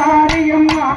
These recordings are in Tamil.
மாரியம்மா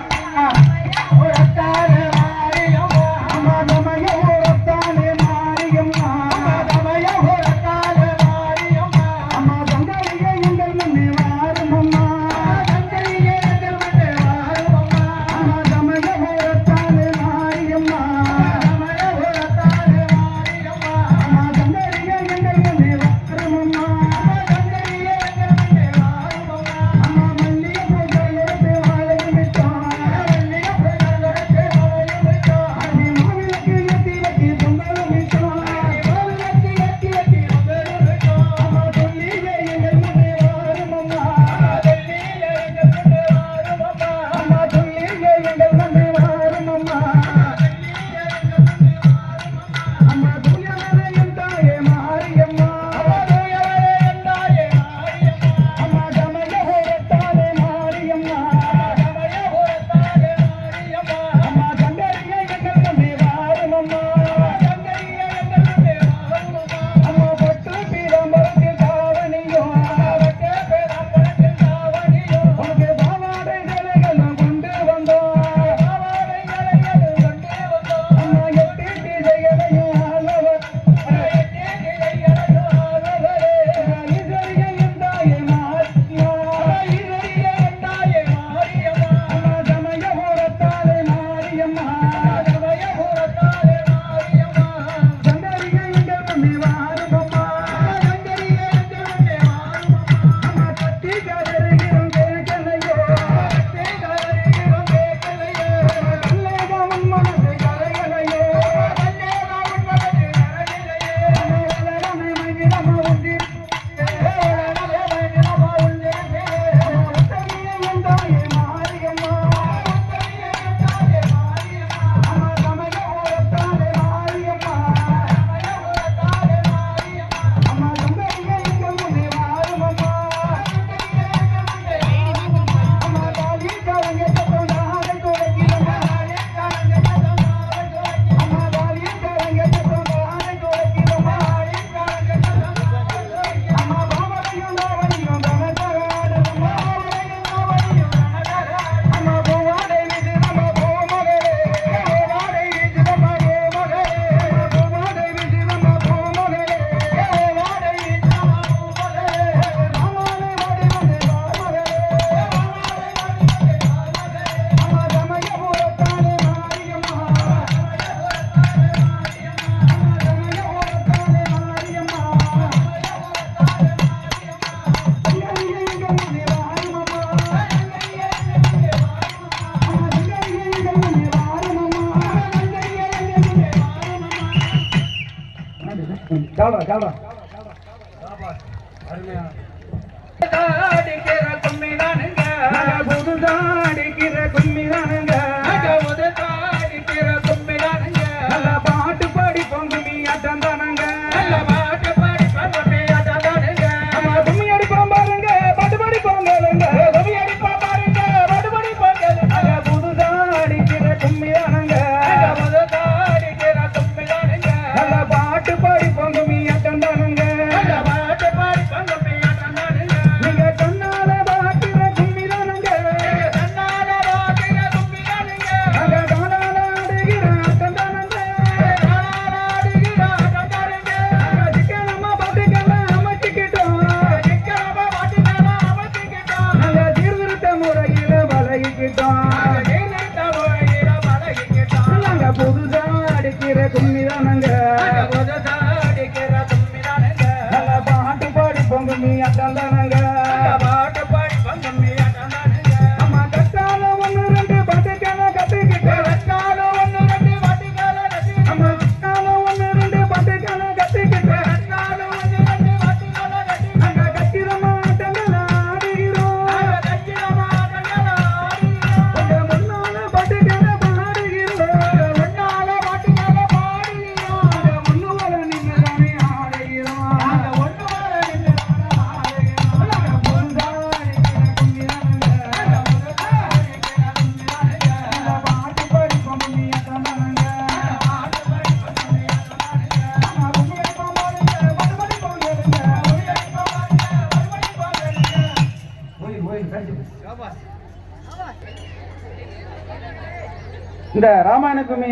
இந்த ராமாயணக்குமி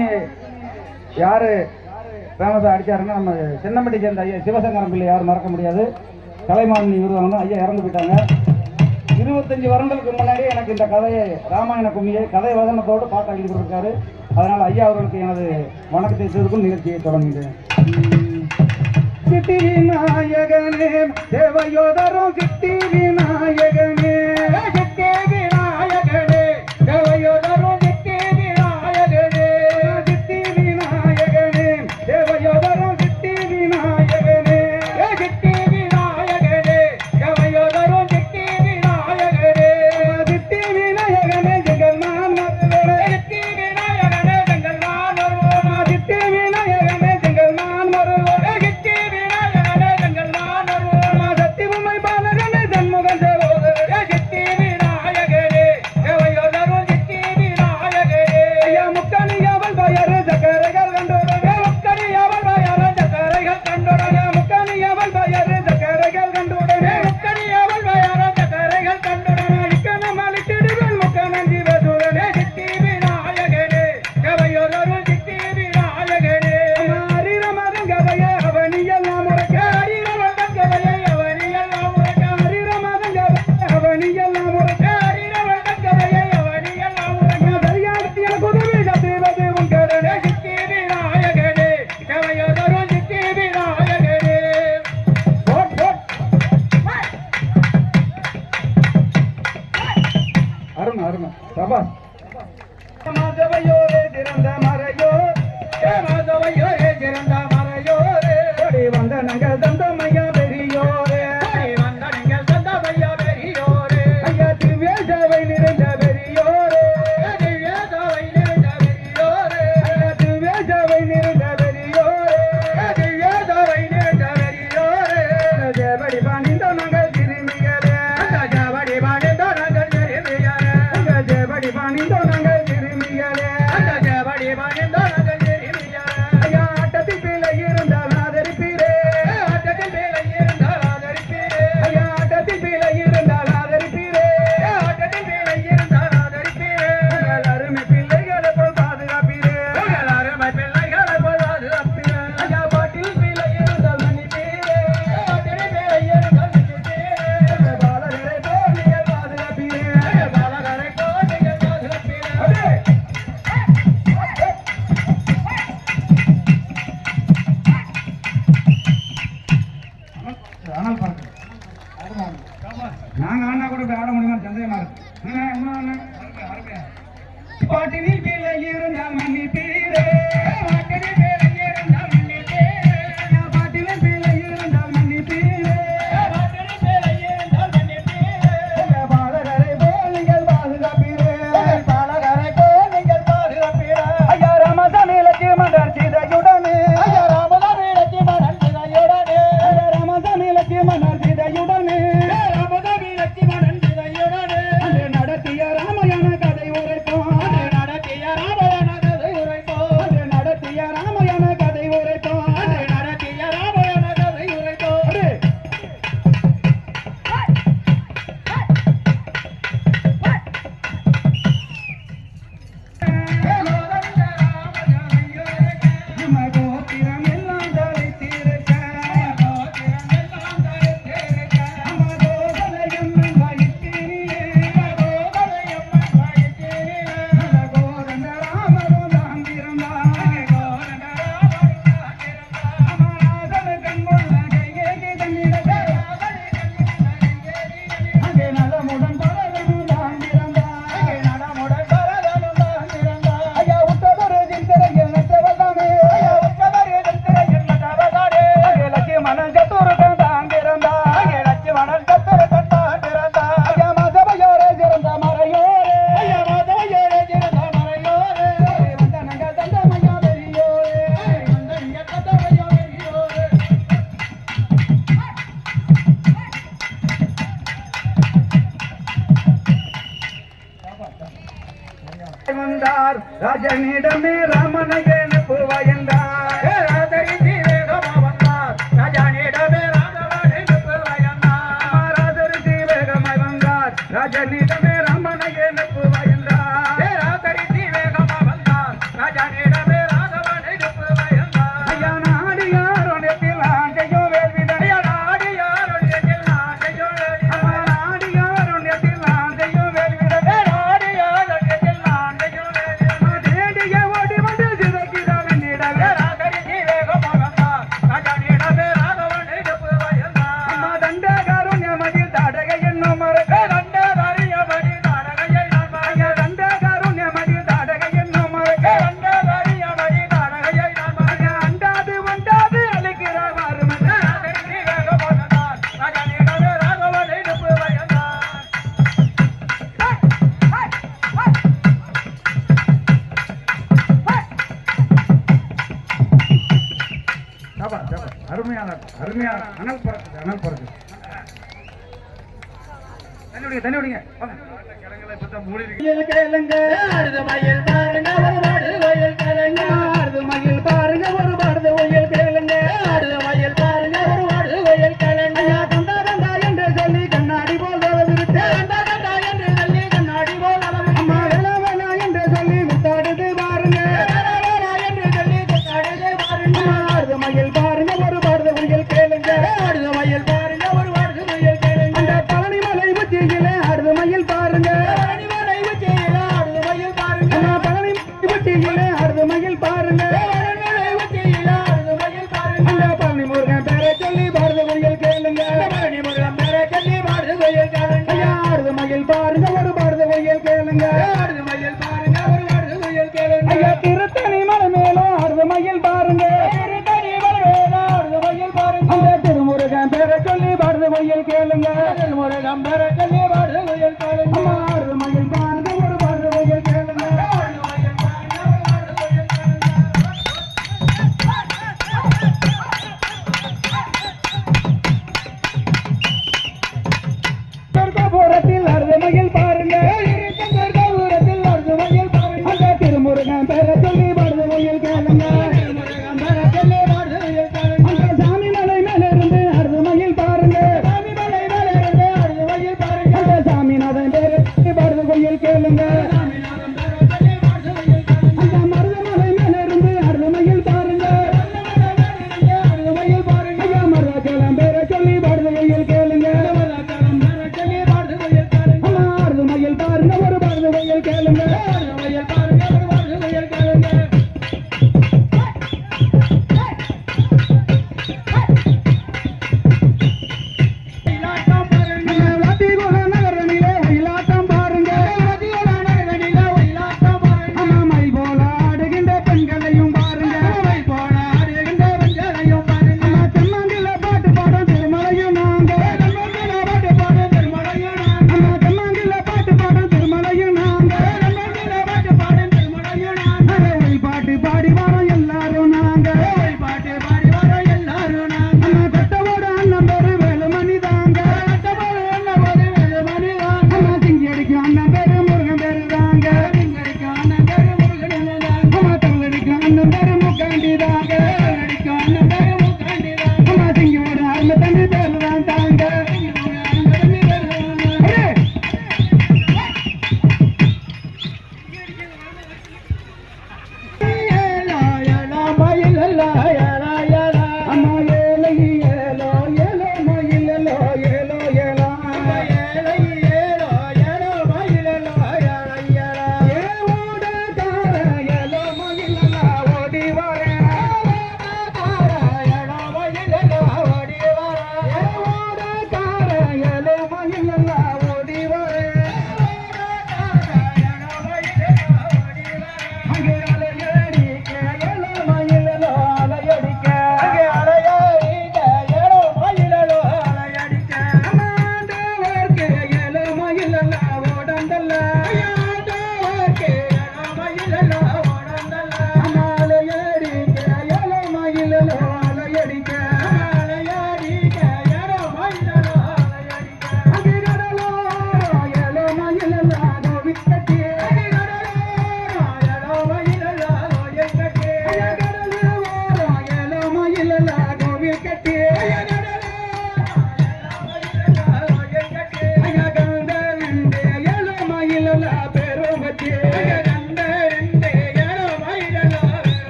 யார்? ஃபேமஸாக அடித்தாருன்னா நம்ம சின்னம்பட்டி சேர்ந்த ஐயா சிவசங்கரம் பிள்ளை யாரும் மறக்க முடியாது. கலைமாநிலி விருதாங்கன்னு ஐயா இறந்து போயிட்டாங்க. இருபத்தஞ்சி வருடங்களுக்கு முன்னாடி எனக்கு இந்த கதையை ராமாயண கும்மியை கதை வசனத்தோடு பாட்டு எழுதி கொடுத்துருக்காரு. அதனால் ஐயா அவர்களுக்கு எனது வணக்கத்தை செய்துக்கும் நிகழ்ச்சியை தொடங்குகிறேன். சித்தி விநாயகனே தேவையோதரும் சித்தி விநாயகனே சித்தி விநாயகனே మాధవయో రే తిరందమా கேளுங்க. ஆடுது மயில் பாருங்க கேளுங்க திருமுருகன்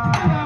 Thank you.